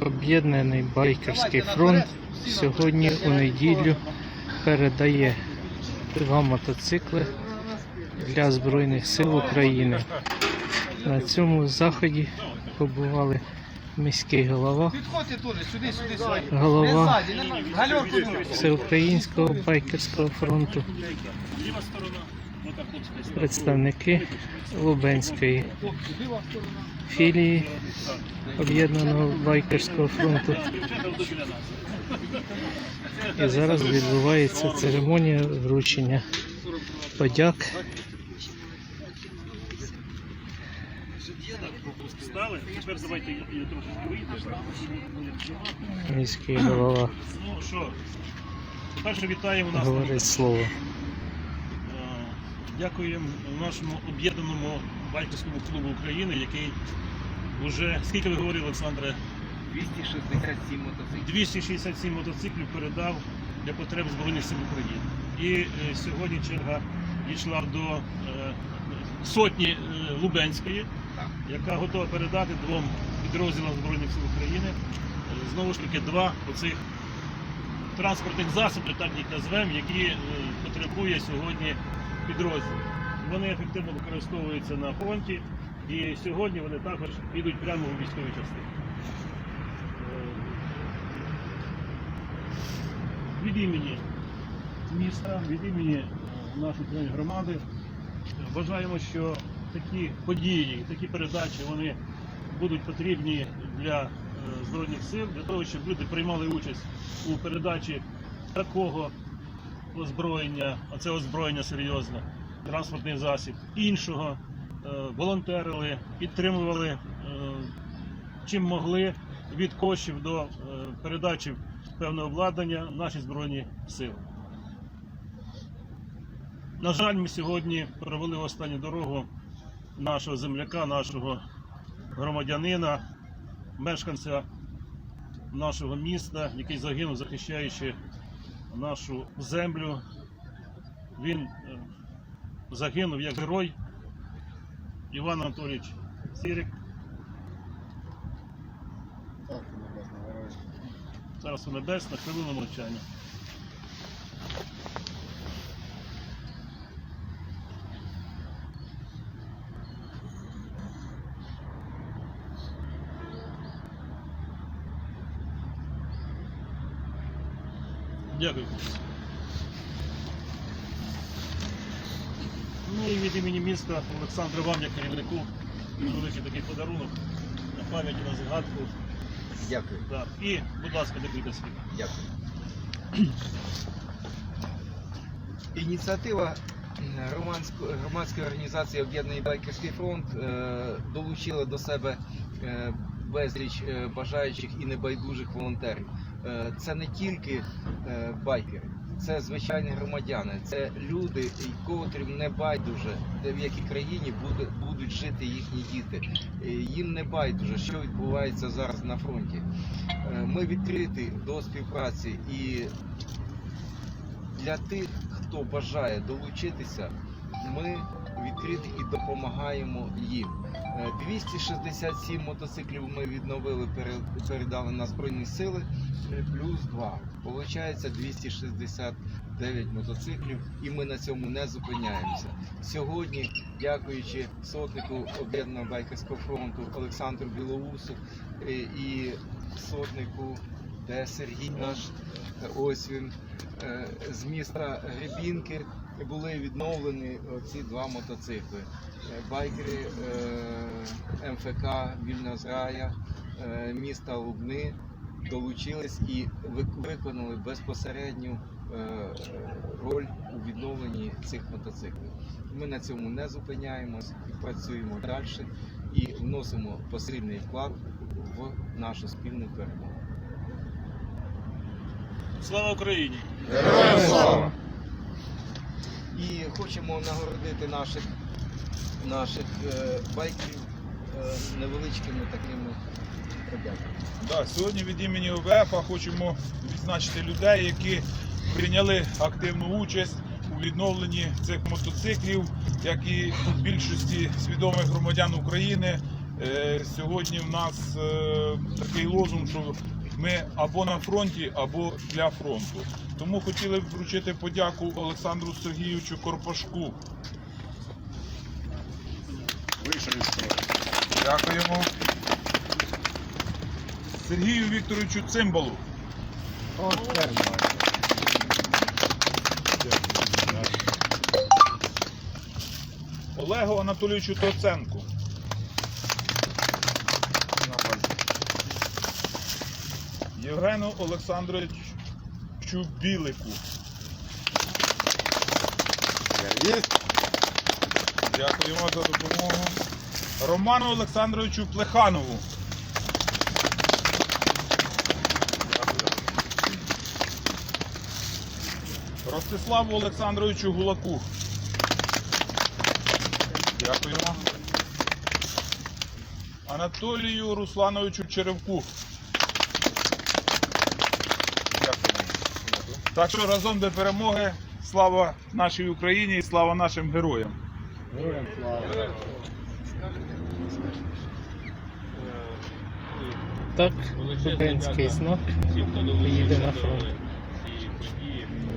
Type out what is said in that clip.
Об'єднаний байкерський фронт сьогодні у неділю передає два мотоцикли для Збройних сил України. На цьому заході побували міський голова, голова. Всеукраїнського байкерського фронту, представники Лубенської філії Об'єднаного байкерського фронту. І зараз відбувається церемонія вручення подяк міський голова Ну що, перше вітаємо нас. говорить слово. Дякуємо нашому об'єднаному байкерському клубу України, який вже, скільки ви говорили, Олександре, 267 мотоциклів. 267 мотоциклів передав для потреб Збройних сил України. І е, сьогодні черга дійшла до е, сотні е, Лубенської, яка готова передати двом підрозділам Збройних сил України. Е, знову ж таки, два оцих транспортних засобів, так їх назвемо, які е, потребує сьогодні підрозділ. Вони ефективно використовуються на фронті, і сьогодні вони також підуть прямо у військові частини. Від імені міста, від імені е, нашої громади вважаємо, що такі події, такі передачі вони будуть потрібні для е, Збройних сил, для того, щоб люди приймали участь у передачі такого озброєння, а це озброєння серйозне, транспортний засіб, іншого, е, волонтерили, підтримували е, чим могли від коштів до е, передачі певного обладнання наші збройні сили. На жаль, ми сьогодні провели останню дорогу нашого земляка, нашого громадянина, мешканця нашого міста, який загинув, захищаючи нашу землю. Він е, загинув як герой Іван Анатолійович Сірик. Царство Небесне, хвилину мовчання. Дякую. Ну і від імені міста Олександра вам, як керівнику, великий такий подарунок на пам'ять на згадку. Дякую, Так. І, будь ласка, декілька слів. дякую. Ініціатива е, громадської організації Об'єднаний байкерський фронт е, долучила до себе е, безліч бажаючих і небайдужих волонтерів. Е, Це не тільки е, байкери, це звичайні громадяни, це люди, котрим не байдуже, де в якій країні будуть жити їхні діти. Е, Їм не байдуже, що відбувається зараз на фронті. Ми відкриті до співпраці і для тих, хто бажає долучитися, ми відкриті і допомагаємо їм. Е, 267 мотоциклів ми відновили, пере- передали на Збройні Сили, е, плюс 2. Получається 269 мотоциклів, і ми на цьому не зупиняємося. Сьогодні, дякуючи сотнику об'єднаного байкерського фронту Олександру Білоусу е, і сотнику, де Сергій наш, е, ось він е, з міста Гребінки були відновлені ці два мотоцикли. Е, Байкери е, МФК Вільна Зрая, е, міста Лубни долучились і виконали безпосередню е, роль у відновленні цих мотоциклів. Ми на цьому не зупиняємось і працюємо далі і вносимо посильний вклад в нашу спільну перемогу. Слава Україні! І хочемо нагородити наших, наших е, байкерів е, невеличкими такими подяками. Да, сьогодні від імені ОВФ хочемо відзначити людей, які прийняли активну участь у відновленні цих мотоциклів, як і більшості свідомих громадян України. Е, Сьогодні в нас такий лозунг, що ми або на фронті, або для фронту. Тому хотіли б вручити подяку Олександру Сергійовичу Корпашку. Дякуємо. Сергію Вікторовичу Цимбалу. Олегу Анатолійовичу Тоценку. Євгену Олександровичу Білику. Дякуємо за допомогу. Роману Олександровичу Плеханову. Ростиславу Олександровичу Гулаку. Дякуємо. Анатолію Руслановичу Черевку. Дякуємо. Так що разом до перемоги. Слава нашій Україні і слава нашим героям. Так, український знак їде на фронт.